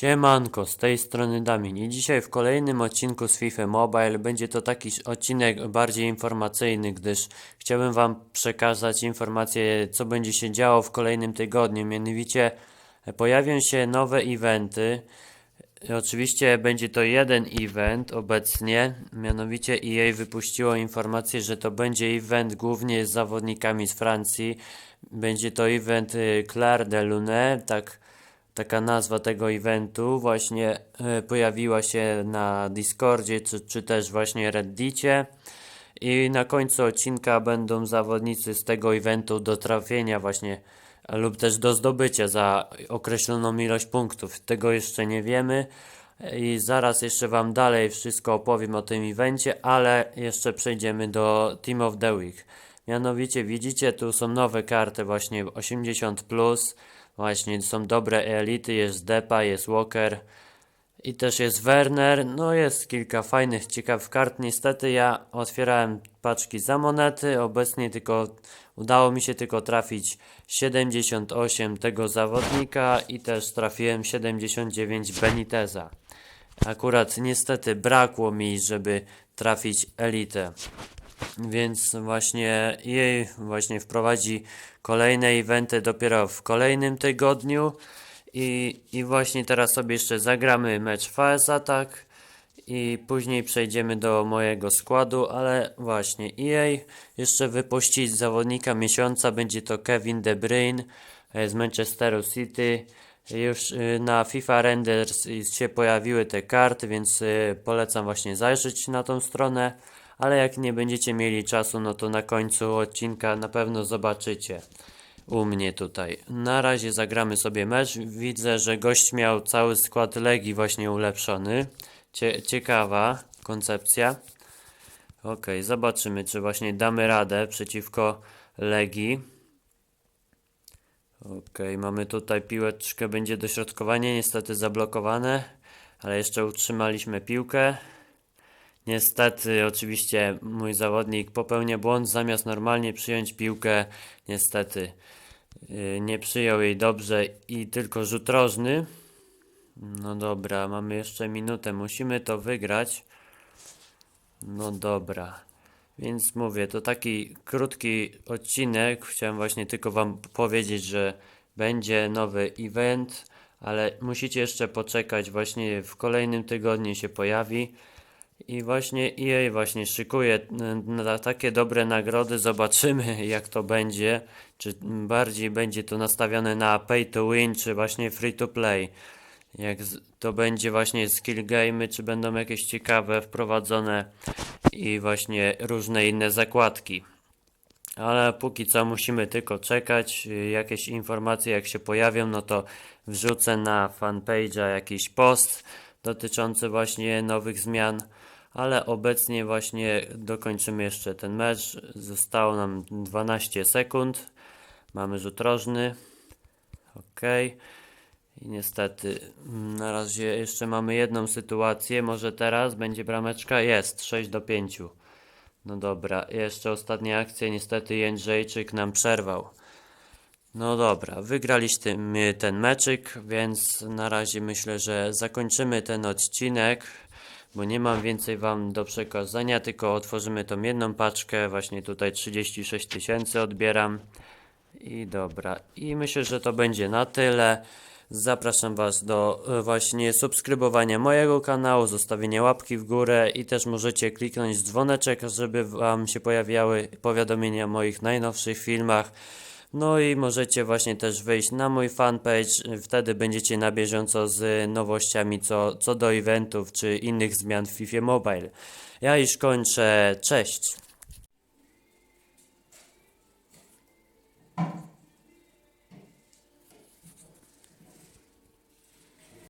Siemanko, z tej strony Damin i dzisiaj w kolejnym odcinku z FIFA Mobile będzie to taki odcinek bardziej informacyjny, gdyż chciałbym Wam przekazać informacje, co będzie się działo w kolejnym tygodniu. Mianowicie pojawią się nowe eventy. Oczywiście będzie to jeden event obecnie, mianowicie EA wypuściło informację, że to będzie event głównie z zawodnikami z Francji. Będzie to event y, Claire de Lune, tak taka nazwa tego eventu właśnie e, pojawiła się na Discordzie czy, czy też właśnie Reddicie. I na końcu odcinka będą zawodnicy z tego eventu do trafienia właśnie lub też do zdobycia za określoną ilość punktów. Tego jeszcze nie wiemy i zaraz jeszcze Wam dalej wszystko opowiem o tym evencie, ale jeszcze przejdziemy do Team of the Week. Mianowicie widzicie, tu są nowe karty właśnie 80+, plus, właśnie są dobre elity, jest Depa, jest Walker i też jest Werner, no jest kilka fajnych, ciekawych kart. Niestety ja otwierałem paczki za monety, obecnie tylko udało mi się tylko trafić 78 tego zawodnika i też trafiłem 79 Beniteza. Akurat niestety brakło mi, żeby trafić elitę. Więc właśnie jej właśnie wprowadzi kolejne eventy dopiero w kolejnym tygodniu. I, I właśnie teraz sobie jeszcze zagramy mecz Fires Attack i później przejdziemy do mojego składu, ale właśnie EA jeszcze wypuścić zawodnika miesiąca, będzie to Kevin De Bruyne e, z Manchesteru City. Już y, na FIFA Renders się pojawiły te karty, więc y, polecam właśnie zajrzeć na tą stronę. Ale jak nie będziecie mieli czasu, no to na końcu odcinka na pewno zobaczycie u mnie tutaj. Na razie zagramy sobie mecz. Widzę, że gość miał cały skład Legii właśnie ulepszony. Cie ciekawa koncepcja. Ok, zobaczymy, czy właśnie damy radę przeciwko Legii. Ok, mamy tutaj piłeczkę, będzie dośrodkowanie, niestety zablokowane, ale jeszcze utrzymaliśmy piłkę. Niestety, oczywiście mój zawodnik popełnia błąd, zamiast normalnie przyjąć piłkę, niestety yy, nie przyjął jej dobrze i tylko rzut rożny. No dobra, mamy jeszcze minutę, musimy to wygrać. No dobra, więc mówię, to taki krótki odcinek. Chciałem właśnie tylko Wam powiedzieć, że będzie nowy event, ale musicie jeszcze poczekać, właśnie w kolejnym tygodniu się pojawi. I właśnie EA właśnie szykuje na takie dobre nagrody. Zobaczymy jak to będzie. Czy bardziej będzie to nastawione na pay to win, czy właśnie free to play. Jak to będzie właśnie skill game, czy będą jakieś ciekawe wprowadzone i właśnie różne inne zakładki. Ale póki co musimy tylko czekać. Jakieś informacje jak się pojawią, no to wrzucę na fanpage'a jakiś post dotyczący właśnie nowych zmian ale obecnie właśnie dokończymy jeszcze ten mecz. Zostało nam 12 sekund. Mamy rzut rożny. Ok. I niestety mm, na razie jeszcze mamy jedną sytuację. Może teraz będzie brameczka? Jest. 6 do 5. No dobra. Jeszcze ostatnia akcja. Niestety Jędrzejczyk nam przerwał. No dobra, wygraliśmy ten meczyk, więc na razie myślę, że zakończymy ten odcinek bo nie mam więcej Wam do przekazania, tylko otworzymy tą jedną paczkę, właśnie tutaj 36 tysięcy odbieram. I dobra, i myślę, że to będzie na tyle. Zapraszam Was do e, właśnie subskrybowania mojego kanału, zostawienia łapki w górę i też możecie kliknąć dzwoneczek, żeby Wam się pojawiały powiadomienia o moich najnowszych filmach. No i możecie właśnie też wejść na mój fanpage, wtedy będziecie na bieżąco z nowościami co, co do eventów czy innych zmian w FIFA Mobile. Ja już kończę, cześć!